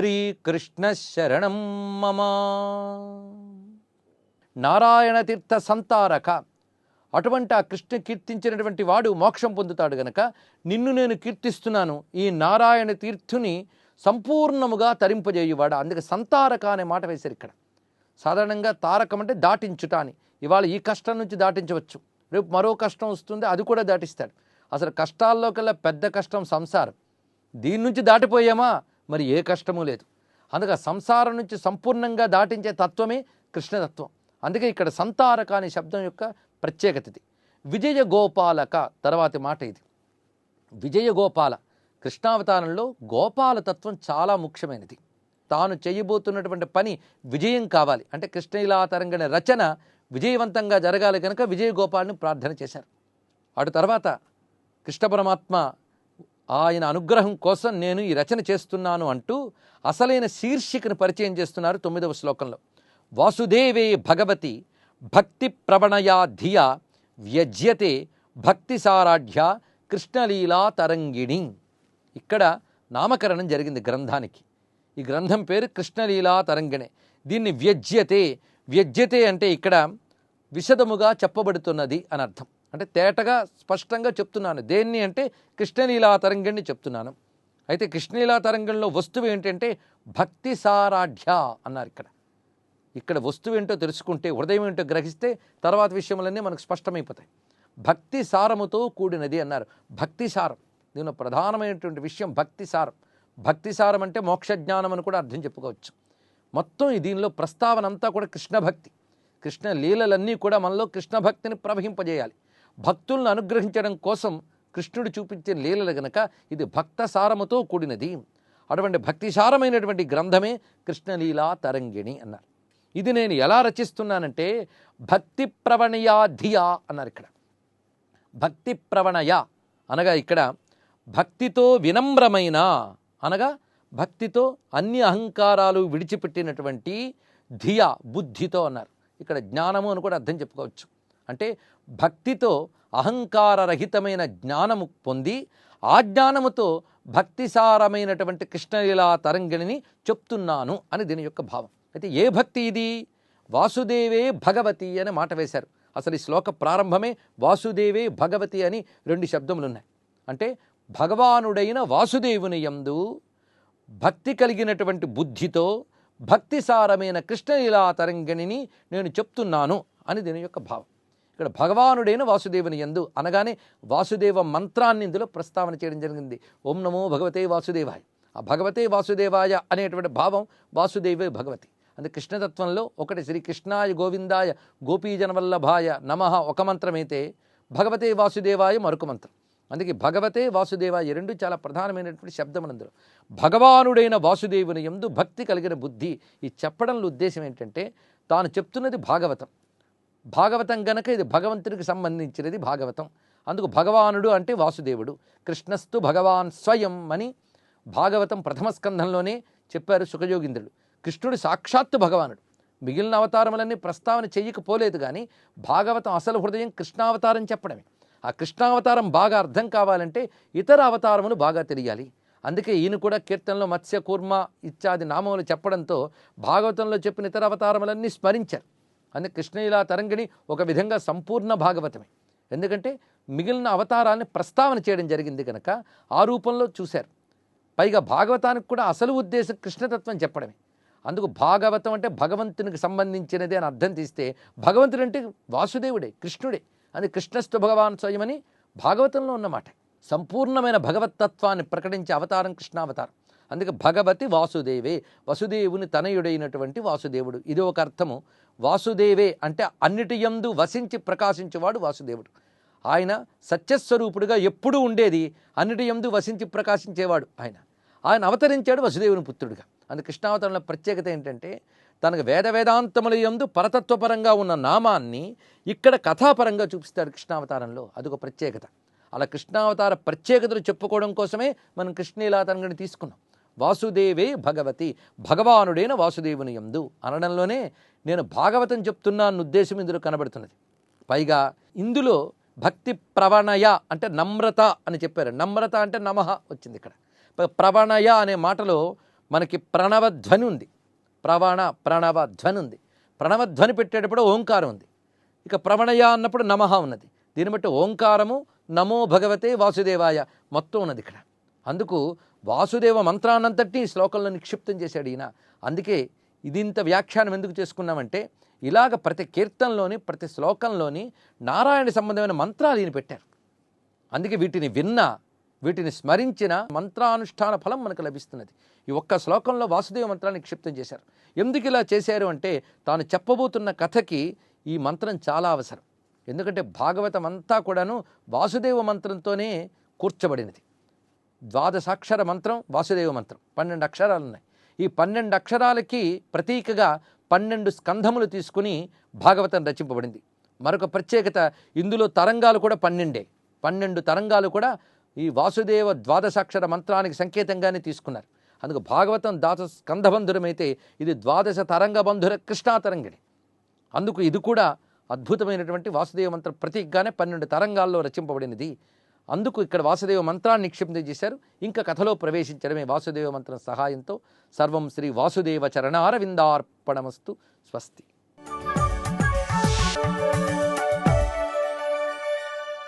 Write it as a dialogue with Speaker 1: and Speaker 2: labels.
Speaker 1: శ్రీకృష్ణ శరణం మమ. నారాయణ తీర్థ సంతారక. అటువంటి ఆ కృష్ణ కీర్తించినటువంటి వాడు మోక్షం పొందుతాడు గనక నిన్ను నేను కీర్తిస్తున్నాను. ఈ నారాయణ తీర్థుని సంపూర్ణముగా తరింపజేయువాడు? అందుకే సంతారక అనే మాట వేశారు ఇక్కడ. సాధారణంగా తారకం అంటే దాటించుట అని. ఇవాళ ఈ కష్టం నుంచి దాటించవచ్చు. రేపు మరో కష్టం వస్తుంది అది కూడా దాటిస్తాడు. అసలు కష్టాల్లో కల్లా పెద్ద కష్టం సంసారం. దీని నుంచి దాటిపోయామా? మరి ఏ కష్టమూ లేదు. అందుకే సంసారం నుంచి సంపూర్ణంగా దాటించే తత్వమే కృష్ణతత్వం. అందుకే ఇక్కడ సంతారక అనే శబ్దం యొక్క ప్రత్యేకత ఇది. విజయ గోపాలక తర్వాతి మాట ఇది. విజయ గోపాల కృష్ణావతారంలో గోపాల తత్వం చాలా ముఖ్యమైనది. తాను చేయబోతున్నటువంటి పని విజయం కావాలి. అంటే కృష్ణయిలా తరంగణ రచన విజయవంతంగా జరగాలి కనుక విజయ గోపాల్ని ప్రార్థన చేశారు. అటు తర్వాత కృష్ణ పరమాత్మ ఆయన అనుగ్రహం కోసం నేను ఈ రచన చేస్తున్నాను అంటూ అసలైన శీర్షికను పరిచయం చేస్తున్నారు తొమ్మిదవ శ్లోకంలో. వాసుదేవే భగవతి భక్తి ప్రవణయా ధియా వ్యజ్యతే భక్తి సారాఢ్య కృష్ణలీలా తరంగిణి. ఇక్కడ నామకరణం జరిగింది గ్రంథానికి. ఈ గ్రంథం పేరు కృష్ణలీలా తరంగిణి. దీన్ని వ్యజ్యతే వ్యజ్యతే అంటే ఇక్కడ విశదముగా చెప్పబడుతున్నది అని అర్థం. అంటే తేటగా స్పష్టంగా చెప్తున్నాను. దేన్ని అంటే కృష్ణలీలా తరంగాన్ని చెప్తున్నాను. అయితే కృష్ణలీలా తరంగంలో వస్తువు ఏంటంటే భక్తి సారాఢ్య అన్నారు ఇక్కడ. ఇక్కడ వస్తువు ఏంటో తెలుసుకుంటే హృదయం ఏంటో గ్రహిస్తే తర్వాత విషయములన్నీ మనకు స్పష్టమైపోతాయి. భక్తి సారముతో కూడినది అన్నారు. భక్తి సారం. దీనిలో ప్రధానమైనటువంటి విషయం భక్తి సారం. భక్తి సారం అంటే మోక్ష జ్ఞానం అని కూడా అర్థం చెప్పుకోవచ్చు. మొత్తం దీనిలో ప్రస్తావన అంతా కూడా కృష్ణ భక్తి కృష్ణ లీలలన్నీ కూడా మనలో కృష్ణ భక్తిని ప్రవహింపజేయాలి. భక్తులను అనుగ్రహించడం కోసం కృష్ణుడు చూపించే లీలలు గనక ఇది భక్త సారముతో కూడినది. అటువంటి భక్తిసారమైనటువంటి గ్రంథమే కృష్ణలీలా తరంగిణి అన్నారు. ఇది నేను ఎలా రచిస్తున్నానంటే భక్తి ప్రవణయా ధియా అన్నారు ఇక్కడ. భక్తి ప్రవణయ అనగా ఇక్కడ భక్తితో వినమ్రమైన అనగా భక్తితో అన్ని అహంకారాలు విడిచిపెట్టినటువంటి ధియా బుద్ధితో అన్నారు. ఇక్కడ జ్ఞానము అని కూడా అర్థం చెప్పుకోవచ్చు. అంటే భక్తితో అహంకారరహితమైన జ్ఞానము పొంది ఆ జ్ఞానముతో భక్తిసారమైనటువంటి కృష్ణలీలా తరంగిణిని చెప్తున్నాను అని దీని యొక్క భావం. అయితే ఏ భక్తి ఇది? వాసుదేవే భగవతి అని మాట వేశారు. అసలు ఈ శ్లోక ప్రారంభమే వాసుదేవే భగవతి అని రెండు శబ్దములు ఉన్నాయి అంటే భగవానుడైన వాసుదేవుని యందు భక్తి కలిగినటువంటి బుద్ధితో భక్తిసారమైన కృష్ణలీలా తరంగిణిని నేను చెప్తున్నాను అని దీని యొక్క భావం. ఇక్కడ భగవానుడైన వాసుదేవుని యందు అనగానే వాసుదేవ మంత్రాన్ని ఇందులో ప్రస్తావన చేయడం జరిగింది. ఓం నమో భగవతే వాసుదేవాయ. ఆ భగవతే వాసుదేవాయ అనేటువంటి భావం వాసుదేవే భగవతి. అందుకే కృష్ణతత్వంలో ఒకటి శ్రీకృష్ణాయ గోవిందాయ గోపీజనవల్లభాయ నమ ఒక మంత్రమైతే భగవతే వాసుదేవాయ మరొక మంత్రం. అందుకే భగవతే వాసుదేవాయ రెండు చాలా ప్రధానమైనటువంటి శబ్దం అందులో భగవానుడైన వాసుదేవుని ఎందు భక్తి కలిగిన బుద్ధి ఈ చెప్పడంలో ఉద్దేశం ఏంటంటే తాను చెప్తున్నది భాగవతం. భాగవతం గనక ఇది భగవంతుడికి సంబంధించినది భాగవతం. అందుకు భగవానుడు అంటే వాసుదేవుడు. కృష్ణస్తు భగవాన్ స్వయం అని భాగవతం ప్రథమ స్కంధంలోనే చెప్పారు సుఖయోగింద్రుడు. కృష్ణుడు సాక్షాత్తు భగవానుడు. మిగిలిన అవతారములన్నీ ప్రస్తావన చేయకపోలేదు కానీ భాగవతం అసలు హృదయం కృష్ణావతారం చెప్పడమే. ఆ కృష్ణావతారం బాగా అర్థం కావాలంటే ఇతర అవతారములు బాగా తెలియాలి. అందుకే ఈయన కూడా కీర్తనలో మత్స్య కూర్మ ఇత్యాది నామములు చెప్పడంతో భాగవతంలో చెప్పిన ఇతర అవతారములన్నీ స్మరించారు. అందుకే కృష్ణలీలా తరంగిణి ఒక విధంగా సంపూర్ణ భాగవతమే. ఎందుకంటే మిగిలిన అవతారాన్ని ప్రస్తావన చేయడం జరిగింది కనుక ఆ రూపంలో చూశారు. పైగా భాగవతానికి కూడా అసలు ఉద్దేశం కృష్ణతత్వం చెప్పడమే. అందుకు భాగవతం అంటే భగవంతునికి సంబంధించినది అని అర్థం తీస్తే భగవంతుడు అంటే వాసుదేవుడే కృష్ణుడే. అది కృష్ణస్థు భగవాన్ స్వయమని భాగవతంలో ఉన్నమాట. సంపూర్ణమైన భగవతత్వాన్ని ప్రకటించే అవతారం కృష్ణావతారం. అందుకే భగవతి వాసుదేవే. వసుదేవుని తనయుడైనటువంటి వాసుదేవుడు. ఇది ఒక అర్థము. వాసుదేవే అంటే అన్నిటి యందు వసించి ప్రకాశించేవాడు వాసుదేవుడు. ఆయన సత్యస్వరూపుడుగా ఎప్పుడూ ఉండేది. అన్నిటి యందు వసించి ప్రకాశించేవాడు ఆయన. ఆయన అవతరించాడు వసుదేవుని పుత్రుడిగా. అందుకే కృష్ణావతారంలో ప్రత్యేకత ఏంటంటే తనకు వేద వేదాంతముల యందు పరతత్వపరంగా ఉన్న నామాన్ని ఇక్కడ కథాపరంగా చూపిస్తాడు కృష్ణావతారంలో. అదొక ప్రత్యేకత. అలా కృష్ణావతార ప్రత్యేకతలు చెప్పుకోవడం కోసమే మనం కృష్ణీలాతరంగని తీసుకున్నాం. వాసుదేవే భగవతి భగవానుడైన వాసుదేవుని యందు అనడంలోనే నేను భాగవతం చెప్తున్నాను ఉద్దేశం ఇందులో కనబడుతున్నది. పైగా ఇందులో భక్తి ప్రవణయ అంటే నమ్రత అని చెప్పారు. నమ్రత అంటే నమః వచ్చింది ఇక్కడ. ప్రవణయ అనే మాటలో మనకి ప్రణవధ్వని ఉంది. ప్రవణ ప్రణవ ధ్వని ఉంది. ప్రణవధ్వని పెట్టేటప్పుడు ఓంకారం ఉంది. ఇక ప్రవణయ అన్నప్పుడు నమః ఉన్నది. దీన్ని బట్టి ఓంకారము నమో భగవతే వాసుదేవాయ మొత్తం ఉన్నది ఇక్కడ. అందుకు వాసుదేవ మంత్రానంతటినీ ఈ శ్లోకంలో నిక్షిప్తం చేశాడు ఈయన. అందుకే ఇదింత వ్యాఖ్యానం ఎందుకు చేసుకున్నామంటే ఇలాగ ప్రతి కీర్తనలోని ప్రతి శ్లోకంలోని నారాయణ సంబంధమైన మంత్రాలు ఈయన పెట్టారు. అందుకే వీటిని విన్నా వీటిని స్మరించిన మంత్రానుష్ఠాన ఫలం మనకు లభిస్తున్నది. ఈ ఒక్క శ్లోకంలో వాసుదేవ మంత్రాన్ని నిక్షిప్తం చేశారు. ఎందుకు ఇలా చేశారు అంటే తాను చెప్పబోతున్న కథకి ఈ మంత్రం చాలా అవసరం. ఎందుకంటే భాగవతం అంతా కూడాను వాసుదేవ మంత్రంతోనే కూర్చబడినది. ద్వాదశాక్షర మంత్రం వాసుదేవ మంత్రం. పన్నెండు అక్షరాలు ఉన్నాయి. ఈ పన్నెండు అక్షరాలకి ప్రతీకగా పన్నెండు స్కంధములు తీసుకుని భాగవతం రచింపబడింది. మరొక ప్రత్యేకత ఇందులో తరంగాలు కూడా పన్నెండే. పన్నెండు తరంగాలు కూడా ఈ వాసుదేవ ద్వాదశాక్షర మంత్రానికి సంకేతంగానే తీసుకున్నారు. అందుకు భాగవతం దాస స్కంధబంధురమైతే ఇది ద్వాదశ తరంగబంధుర కృష్ణాతరంగిణి అందుకు ఇది కూడా అద్భుతమైనటువంటి వాసుదేవ మంత్ర ప్రతీకగానే పన్నెండు తరంగాల్లో రచింపబడినది. అందుకు ఇక్కడ వాసుదేవ మంత్రాన్ని నిక్షిప్తం చేశారు. ఇంకా కథలో ప్రవేశించడమే వాసుదేవ మంత్రం సహాయంతో. సర్వం శ్రీ వాసుదేవ చరణారవిందార్పణమస్తు. స్వస్తి.